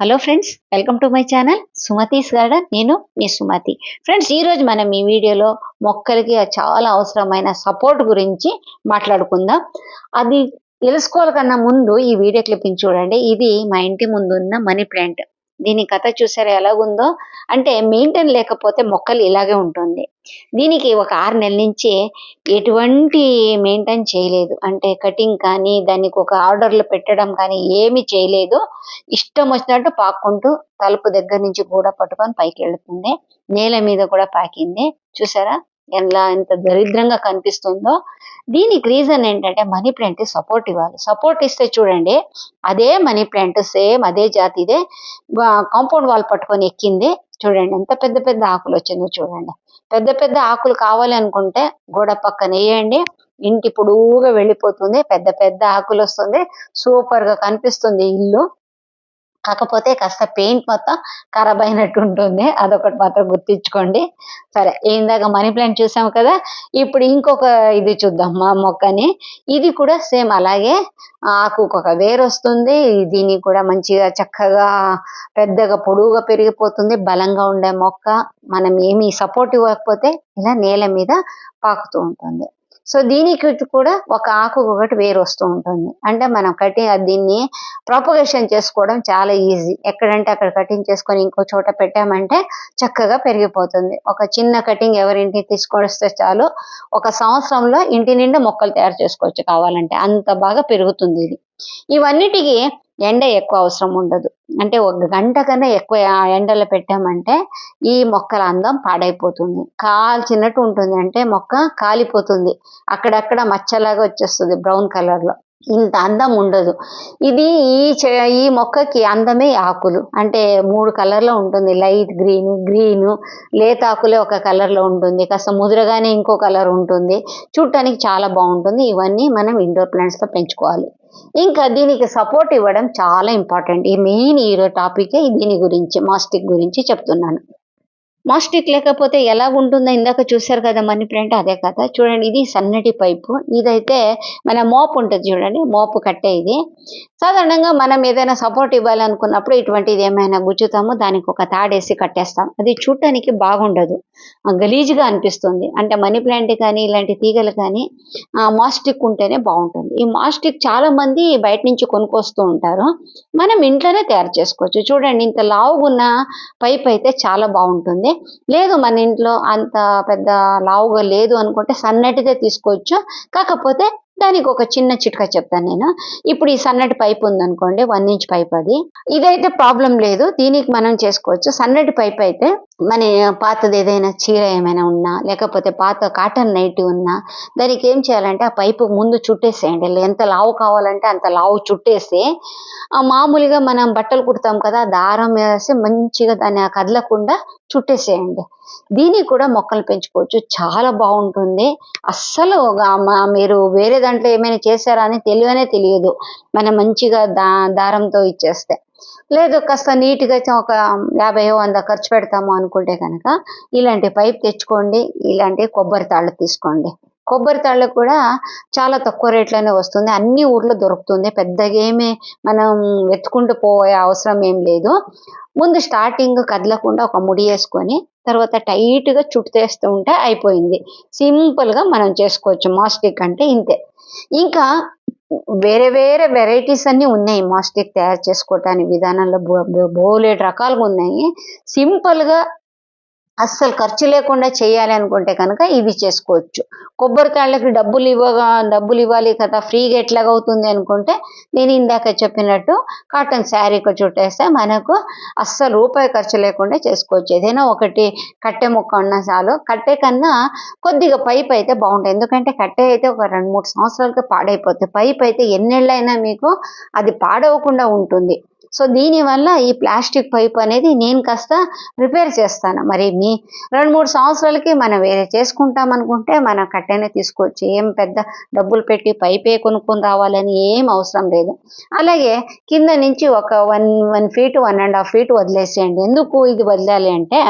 Hello friends welcome to my channel Sumathi's garden నేను మీ Sumathi friends ఈరోజు మనం ఈ వీడియోలో మొక్కలకి చాలా అవసరమైన సపోర్ట్ గురించి మాట్లాడుకుందాం. అది తెలుసుకోవాలి కన్నా ముందు ఈ వీడియో క్లిప్పింగ్ చూడండి. ఇది మా ఇంటి ముందు ఉన్న మనీ ప్లాంట్ దీని కథ చూసారా ఎలాగుందో? అంటే మెయింటైన్ లేకపోతే మొక్కలు ఇలాగే ఉంటుంది. దీనికి ఒక ఆరు నెలల నుంచి ఎటువంటి మెయింటైన్ చేయలేదు. అంటే కటింగ్ కానీ దానికి ఒక ఆర్డర్లు పెట్టడం కానీ ఏమీ చేయలేదు. ఇష్టం వచ్చినట్టు పాక్కుంటూ తలుపు దగ్గర నుంచి కూడా పట్టుకొని పైకి వెళ్తుంది నేల మీద కూడా పాకింది చూసారా? ఎలా ఎంత దరిద్రంగా కనిపిస్తుందో. దీనికి రీజన్ ఏంటంటే మనీ ప్లాంట్ సపోర్ట్ ఇవ్వాలి. సపోర్ట్ ఇస్తే చూడండి అదే మనీ ప్లాంట్ సేమ్ అదే జాతిదే కాంపౌండ్ వాల్ పట్టుకొని ఎక్కింది. చూడండి ఎంత పెద్ద పెద్ద ఆకులు వచ్చిందో చూడండి. పెద్ద పెద్ద ఆకులు కావాలి అనుకుంటే గోడ పక్కన వేయండి. ఇంటి పొడువుగా వెళ్ళిపోతుంది. పెద్ద పెద్ద ఆకులు వస్తుంది. సూపర్గా కనిపిస్తుంది ఇల్లు. కాకపోతే కాస్త పెయింట్ మొత్తం ఖరాబ్ అయినట్టు ఉంటుంది అదొకటి మాత్రం గుర్తించుకోండి. సరే ఇందాక మనీ ప్లాంట్ చూసాం కదా? ఇప్పుడు ఇంకొక ఇది చూద్దాం మా మొక్కని. ఇది కూడా సేమ్ అలాగే ఆకు ఒక వేరు వస్తుంది. దీన్ని కూడా మంచిగా చక్కగా పెద్దగా పొడువుగా పెరిగిపోతుంది. బలంగా ఉండే మొక్క. మనం ఏమి సపోర్ట్ ఇవ్వకపోతే ఇలా నేల మీద పాకుతూ ఉంటుంది. సో దీనికి కూడా ఒక ఆకు ఒకటి వేరు వస్తూ ఉంటుంది. అంటే మనం కటింగ్ దీన్ని ప్రాపగేషన్ చేసుకోవడం చాలా ఈజీ ఎక్కడంటే అక్కడ కటింగ్ చేసుకొని ఇంకో చోట పెట్టామంటే చక్కగా పెరిగిపోతుంది. ఒక చిన్న కటింగ్ ఎవరింటికి తీసుకొని వస్తే చాలు ఒక సంవత్సరంలో ఇంటి నిండా మొక్కలు తయారు చేసుకోవచ్చు కావాలంటే. అంత బాగా పెరుగుతుంది ఇది. ఇవన్నిటికీ ఎండ ఎక్కువ అవసరం ఉండదు. అంటే ఒక గంట కన్నా ఎక్కువ ఎండలో పెట్టామంటే ఈ మొక్కల అందం పాడైపోతుంది. కాల్చినట్టు ఉంటుంది. అంటే మొక్క కాలిపోతుంది. అక్కడక్కడ మచ్చలాగా వచ్చేస్తుంది బ్రౌన్ కలర్లో. ఇంత అందం ఉండదు. ఇది ఈ చె- ఈ మొక్కకి అందమే ఆకులు. అంటే మూడు కలర్లో ఉంటుంది. Light green green. లేత ఆకులే ఒక కలర్లో ఉంటుంది. కాస్త ముదురగానే ఇంకో కలర్ ఉంటుంది. చూడటానికి చాలా బాగుంటుంది. ఇవన్నీ మనం ఇండోర్ ప్లాంట్స్తో పెంచుకోవాలి. ఇంకా దీనికి సపోర్ట్ ఇవ్వడం చాలా ఇంపార్టెంట్. ఈ మెయిన్ ఈ టాపికే దీని గురించి మాస్టిక్ గురించి చెప్తున్నాను. మాస్టిక్ లేకపోతే ఎలా ఉంటుందో ఇందాక చూశారు కదా మనీ ప్లాంట్ అదే కదా చూడండి ఇది సన్నటి పైపు. ఇదైతే మన మోపు ఉంటుంది చూడండి మోపు కట్టే ఇది. సాధారణంగా మనం ఏదైనా సపోర్ట్ ఇవ్వాలనుకున్నప్పుడు ఇటువంటిది ఏమైనా గుచ్చుతాము దానికి ఒక తాడేసి కట్టేస్తాం. అది చూడటానికి బాగుండదు. గలీజ్గా అనిపిస్తుంది. అంటే మనీ ప్లాంట్ కానీ ఇలాంటి తీగలు కానీ మాస్టిక్ ఉంటేనే బాగుంటుంది. ఈ మాస్టిక్ చాలా మంది బయట నుంచి కొనుక్కొస్తూ ఉంటారు. మనం ఇంట్లోనే తయారు చేసుకోవచ్చు. చూడండి ఇంత లావుగున్న పైప్ అయితే చాలా బాగుంటుంది. లేదు మన ఇంట్లో అంత పెద్ద లావుగా లేదు అనుకుంటే సన్నటిదే తీసుకోవచ్చు. కాకపోతే దానికి ఒక చిన్న చిట్కా చెప్తాను నేను. ఇప్పుడు ఈ సన్నటి పైప్ ఉందనుకోండి వన్ ఇంచ్ పైప్ అది. ఇదైతే ప్రాబ్లం లేదు దీనికి మనం చేసుకోవచ్చు. సన్నటి పైప్ అయితే మన పాతది ఏదైనా చీర ఏమైనా ఉన్నా లేకపోతే పాత కాటన్ నైట్ ఉన్నా దానికి ఏం చేయాలంటే ఆ పైపు ముందు చుట్టేసేయండి. ఎంత లావు కావాలంటే అంత లావు చుట్టేసి ఆ మామూలుగా మనం బట్టలు కుడతాం కదా దారం వేసి మంచిగా దాన్ని కదలకుండా చుట్టేసేయండి. దీనికి కూడా మొక్కలు పెంచుకోవచ్చు. చాలా బాగుంటుంది. అస్సలు మీరు వేరే దాంట్లో ఏమైనా చేశారా అని తెలియనే తెలియదు. మనం మంచిగా దా దారంతో ఇచ్చేస్తే. లేదు కాస్త నీట్గా ఒక యాభై వంద ఖర్చు పెడతాము అనుకుంటే కనుక ఇలాంటి పైప్ తెచ్చుకోండి ఇలాంటి కొబ్బరి తాళ్ళు తీసుకోండి. కొబ్బరి తాళ్ళు కూడా చాలా తక్కువ రేట్లోనే వస్తుంది. అన్ని ఊర్లో దొరుకుతుంది. పెద్దగా ఏమీ మనం వెతుకుంటూ పోయే అవసరం ఏం లేదు. ముందు స్టార్టింగ్ కదలకుండా ఒక ముడి వేసుకొని తర్వాత టైట్గా చుట్టేస్తూ ఉంటే అయిపోయింది. సింపుల్గా మనం చేసుకోవచ్చు. మాస్టిక్ అంటే ఇంతే. ఇంకా వేరే వేరే వెరైటీస్ అన్ని ఉన్నాయి మాస్టిక్ తయారు చేసుకోవటానికి విధానంలో బో- బో- బోలెడు రకాలుగా ఉన్నాయి. సింపుల్గా అస్సలు ఖర్చు లేకుండా చేయాలి అనుకుంటే కనుక ఇవి చేసుకోవచ్చు. కొబ్బరికాయలకి డబ్బులు ఇవ్వగా డబ్బులు ఇవ్వాలి కదా ఫ్రీగా ఎట్లాగా అవుతుంది అనుకుంటే నేను ఇందాక చెప్పినట్టు కాటన్ శారీ చుట్టేస్తే మనకు అస్సలు రూపాయి ఖర్చు లేకుండా చేసుకోవచ్చు. ఏదైనా ఒకటి కట్టె ముక్క ఉన్నా చాలు కట్టె కన్నా కొద్దిగా పైప్ అయితే బాగుంటుంది ఎందుకంటే కట్టె అయితే ఒక రెండు మూడు సంవత్సరాలకి పాడైపోతుంది పైప్ అయితే ఎన్నేళ్ళైనా మీకు అది పాడవకుండా ఉంటుంది. సో దీనివల్ల ఈ ప్లాస్టిక్ పైప్ అనేది నేను కాస్త రిపేర్ చేస్తాను. మరి మీ రెండు మూడు సంవత్సరాలకి మనం వేరే చేసుకుంటాం అనుకుంటే మనం కట్టెనే తీసుకోవచ్చు. ఏం పెద్ద డబ్బులు పెట్టి పైపే కొనుక్కొని రావాలని ఏం అవసరం లేదు. అలాగే కింద నుంచి ఒక one one feet one and half feet వదిలేసేయండి. ఎందుకు ఇది వదిలాలి అంటే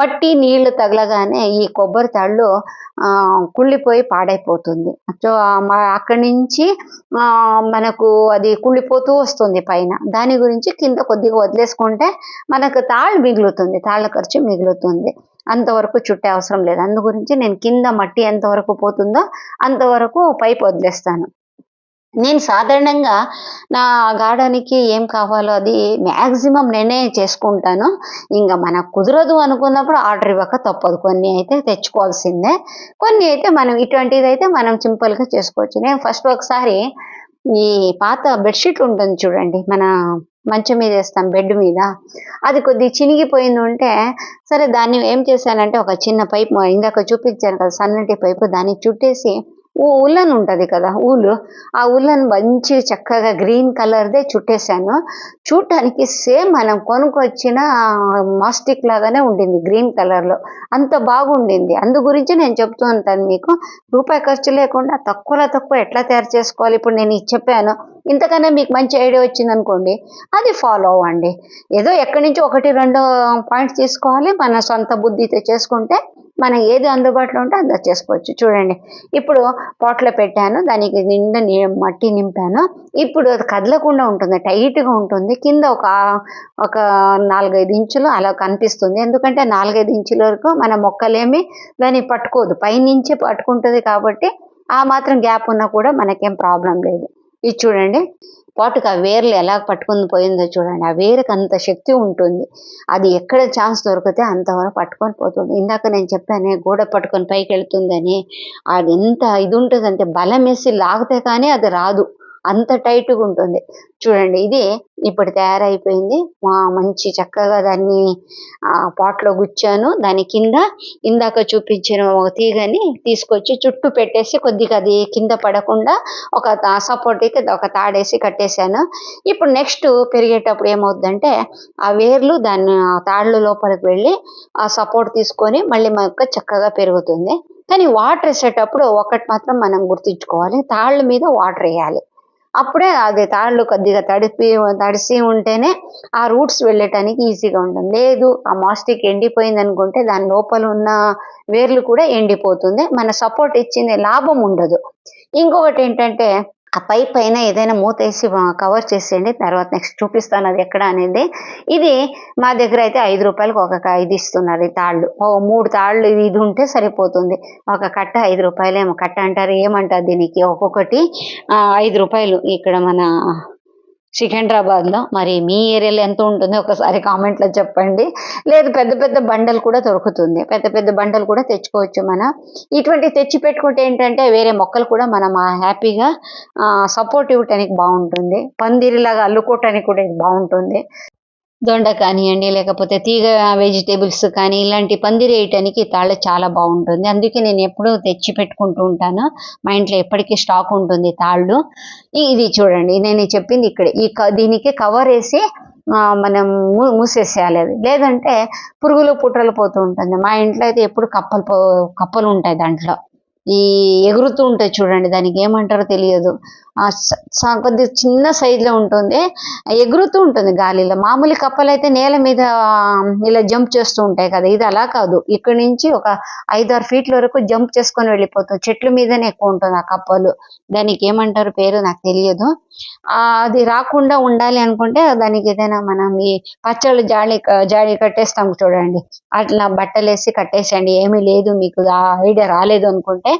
మట్టి నీళ్ళు తగలగానే ఈ కొబ్బరి తాళ్ళు కుళ్ళిపోయి పాడైపోతుంది. సో అక్కడి నుంచి మనకు అది కుళ్ళిపోతూ వస్తుంది పైన. దాని గురించి కింద కొద్దిగా వదిలేసుకుంటే మనకు తాళ్ళు మిగులుతుంది తాళ్ళ ఖర్చు మిగులుతుంది. అంతవరకు చుట్టే అవసరం లేదు. అందు గురించి నేను కింద మట్టి ఎంతవరకు పోతుందో అంతవరకు పైప్ వదిలేస్తాను. నేను సాధారణంగా నా గార్డెన్కి ఏం కావాలో అది మ్యాక్సిమం నేనే చేసుకుంటాను. ఇంకా మనకు కుదరదు అనుకున్నప్పుడు ఆర్డర్ ఇవ్వక తప్పదు. కొన్ని అయితే తెచ్చుకోవాల్సిందే. కొన్ని అయితే మనం ఇటువంటిది అయితే మనం సింపుల్గా చేసుకోవచ్చు. నేను ఫస్ట్ ఒకసారి ఈ పాత బెడ్షీట్ ఉంటుంది చూడండి మన మంచం మీద వేస్తాం బెడ్ మీద. అది కొద్ది చినిగిపోయింది ఉంటే సరే దాన్ని ఏం చేశానంటే ఒక చిన్న పైపు ఇందాక చూపించాను కదా సన్నటి పైపు దాన్ని చుట్టేసి ఊ ఉల్లన్ ఉంటుంది కదా ఊలు. ఆ ఉల్లన్ మంచి చక్కగా గ్రీన్ కలర్దే చుట్టేశాను. చూడటానికి సేమ్ మనం కొనుక్కొచ్చిన మాస్టిక్ లాగానే ఉండింది గ్రీన్ కలర్లో. అంత బాగుండింది. అందు గురించి నేను చెప్తూ ఉంటాను మీకు. రూపాయి ఖర్చు లేకుండా తక్కువలో తక్కువ ఎట్లా తయారు చేసుకోవాలి? ఇప్పుడు నేను ఇది చెప్పాను. ఇంతకన్నా మీకు మంచి ఐడియా వచ్చిందనుకోండి అది ఫాలో అవ్వండి. ఏదో ఎక్కడి నుంచి ఒకటి రెండు పాయింట్స్ తీసుకోవాలి. మన సొంత బుద్ధితో చేసుకుంటే మనం ఏది అందుబాటులో ఉంటే అంత చేసుకోవచ్చు చూడండి. ఇప్పుడు పాట్లో పెట్టాను. దానికి నిండా మట్టి నింపాను. ఇప్పుడు అది కదలకుండా ఉంటుంది. టైట్గా ఉంటుంది. కింద ఒక ఒక నాలుగైదు ఇంచులు అలా కనిపిస్తుంది. ఎందుకంటే నాలుగైదు ఇంచుల వరకు మన మొక్కలేమి దాన్ని పట్టుకోదు. పైనుంచి పట్టుకుంటుంది కాబట్టి ఆ మాత్రం గ్యాప్ ఉన్నా కూడా మనకేం ప్రాబ్లం లేదు. ఇది చూడండి. పాటుకు ఆ వేర్లు ఎలా పట్టుకుని పోయిందో చూడండి. ఆ వేరుకు అంత శక్తి ఉంటుంది. అది ఎక్కడ ఛాన్స్ దొరికితే అంతవరకు పట్టుకొని పోతుంది. ఇందాక నేను చెప్పానే గోడ పట్టుకొని పైకి వెళ్తుందని. అది ఎంత ఇది ఉంటుందంటే బలం వేసి లాగితే కానీ అది రాదు. అంత టైట్గా ఉంటుంది. చూడండి ఇది ఇప్పుడు తయారైపోయింది. మా మంచి చక్కగా దాన్ని పాట్లో గుచ్చాను. దాని కింద ఇందాక చూపించిన ఒక తీగని తీసుకొచ్చి చుట్టూ పెట్టేసి కొద్దిగా అది కింద పడకుండా ఒక సపోర్ట్కి ఒక తాడేసి కట్టేశాను. ఇప్పుడు నెక్స్ట్ పెరిగేటప్పుడు ఏమవుతుందంటే ఆ వేర్లు దాన్ని తాళ్ళు లోపలికి వెళ్ళి ఆ సపోర్ట్ తీసుకొని మళ్ళీ మొక్క చక్కగా పెరుగుతుంది. కానీ వాటర్ వేసేటప్పుడు ఒకటి మాత్రం మనం గుర్తుంచుకోవాలి. తాళ్ళ మీద వాటర్ వేయాలి. అప్పుడే అది తాళ్ళు కొద్దిగా తడిపి తడిసి ఉంటేనే ఆ రూట్స్ వెళ్ళటానికి ఈజీగా ఉంటుంది. లేదు ఆ మాస్టిక్ ఎండిపోయింది అనుకుంటే దాని లోపల ఉన్న వేర్లు కూడా ఎండిపోతుంది. మన సపోర్ట్ ఇచ్చింది లాభం ఉండదు. ఇంకొకటి ఏంటంటే ఆ పై పైన ఏదైనా మూత వేసి కవర్ చేసేయండి. తర్వాత నెక్స్ట్ చూపిస్తాను అది ఎక్కడ అనేది. ఇది మా దగ్గర అయితే ఐదు రూపాయలకు ఒక ఇది ఇస్తున్నారు ఈ తాళ్ళు. ఓ మూడు తాళ్ళు ఇది ఉంటే సరిపోతుంది. ఒక కట్ట ఐదు రూపాయలేమో. కట్ట అంటారు ఏమంటారు దీనికి? ఒక్కొక్కటి ఐదు రూపాయలు. ఇక్కడ మన సికింద్రాబాద్లో మరి మీ ఏరియాలో ఎంత ఉంటుందో ఒకసారి కామెంట్లో చెప్పండి. లేదు పెద్ద పెద్ద బండలు కూడా దొరుకుతుంది. పెద్ద పెద్ద బండలు కూడా తెచ్చుకోవచ్చు మనం. ఇటువంటి తెచ్చి పెట్టుకుంటే ఏంటంటే వేరే మొక్కలు కూడా మనం ఆ హ్యాపీగా సపోర్ట్ ఇవ్వటానికి బాగుంటుంది. పందిరిలాగా అల్లుకోవటానికి కూడా ఇది బాగుంటుంది. దొండ కానివ్వండి లేకపోతే తీగ వెజిటేబుల్స్ కానీ ఇలాంటి పందిరేయటానికి తాళ్ళ చాలా బాగుంటుంది. అందుకే నేను ఎప్పుడూ తెచ్చి పెట్టుకుంటూ ఉంటాను. మా ఇంట్లో ఎప్పటికీ స్టాక్ ఉంటుంది తాళ్ళు. ఇది చూడండి నేను చెప్పింది ఇక్కడ. ఈ క- దీనికి కవర్ వేసి మనం మూ మూసేసేయాలి అది. లేదంటే పురుగులు పుట్రలు పోతూ ఉంటుంది. మా ఇంట్లో అయితే ఎప్పుడు కప్పలు పో కప్పలు ఉంటాయి దాంట్లో. ఈ ఎగురుతూ ఉంటుంది చూడండి దానికి ఏమంటారో తెలియదు. ఆ కొద్ది చిన్న సైజులో ఉంటుంది. ఎగురుతూ ఉంటుంది గాలిలో. మామూలు కప్పలు అయితే నేల మీద ఇలా జంప్ చేస్తూ ఉంటాయి కదా ఇది అలా కాదు. ఇక్కడ నుంచి ఒక ఐదారు ఫీట్ల వరకు జంప్ చేసుకొని వెళ్ళిపోతుంది చెట్ల మీదనే ఎక్కువ ఉంటుంది ఆ కప్పలు. దానికి ఏమంటారు పేరు నాకు తెలియదు. అది రాకుండా ఉండాలి అనుకుంటే దానికి ఏదైనా మనం ఈ పచ్చళ్ళు జాడి జాడి కట్టేస్తాం చూడండి. అట్లా బట్టలు వేసి కట్టేసేయండి. ఏమీ లేదు మీకు ఆ ఐడియా రాలేదు అనుకుంటే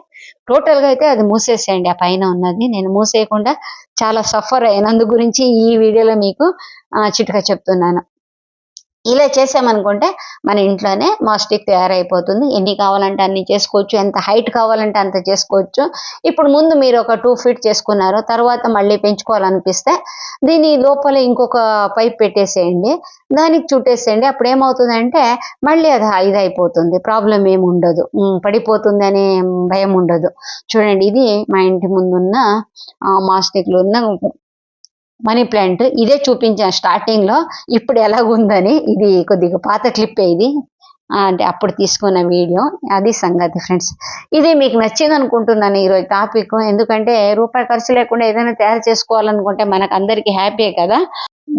టోటల్గా అయితే అది మూసేసేయండి. ఆ పైన ఉన్నది నేను మూసేయకుండా చాలా సఫర్ అయినందు గురించి ఈ వీడియోలో మీకు చిటుక చిట్కా చెప్తున్నాను. ఇలా చేసామనుకుంటే మన ఇంట్లోనే మాస్టిక్ తయారైపోతుంది. ఎన్ని కావాలంటే అన్ని చేసుకోవచ్చు ఎంత హైట్ కావాలంటే అంత చేసుకోవచ్చు. ఇప్పుడు ముందు మీరు ఒక టూ ఫీట్ చేసుకున్నారు తర్వాత మళ్ళీ పెంచుకోవాలనిపిస్తే దీని లోపల ఇంకొక పైప్ పెట్టేసేయండి. దానికి చుట్టేసేయండి. అప్పుడు ఏమవుతుందంటే మళ్ళీ అది ఇది అయిపోతుంది ప్రాబ్లం ఏమి ఉండదు. పడిపోతుంది అనే భయం ఉండదు. చూడండి ఇది మా ఇంటి ముందున్న మాస్టిక్లు ఉన్న మనీ ప్లాంట్ ఇదే చూపించాను స్టార్టింగ్లో ఇప్పుడు ఎలాగుందని ఇది కొద్దిగా పాత క్లిప్ ఇది. అంటే అప్పుడు తీసుకున్న వీడియో. అది సంగతి ఫ్రెండ్స్ ఇది మీకు నచ్చింది అనుకుంటున్నాను ఈరోజు టాపిక్ ఎందుకంటే రూపాయి ఖర్చు లేకుండా ఏదైనా తయారు చేసుకోవాలనుకుంటే మనకు అందరికీ హ్యాపీ కదా.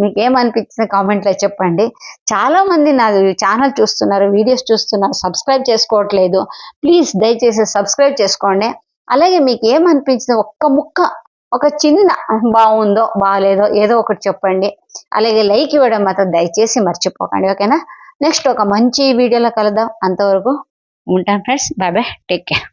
మీకు ఏమనిపించింది కామెంట్లో చెప్పండి. చాలా మంది నా ఛానల్ చూస్తున్నారు వీడియోస్ చూస్తున్నారు సబ్స్క్రైబ్ చేసుకోవట్లేదు. ప్లీజ్ దయచేసి సబ్స్క్రైబ్ చేసుకోండి. అలాగే మీకు ఏమనిపించింది ఒక్క ముక్క ఒక చిన్న బాగుందో బాగాలేదో ఏదో ఒకటి చెప్పండి. అలాగే లైక్ ఇవ్వడం మాత్రం దయచేసి మర్చిపోకండి. ఓకేనా? నెక్స్ట్ ఒక మంచి వీడియోలో కలుద్దాం. అంతవరకు ఉంటాను friends. Bye bye. Take care.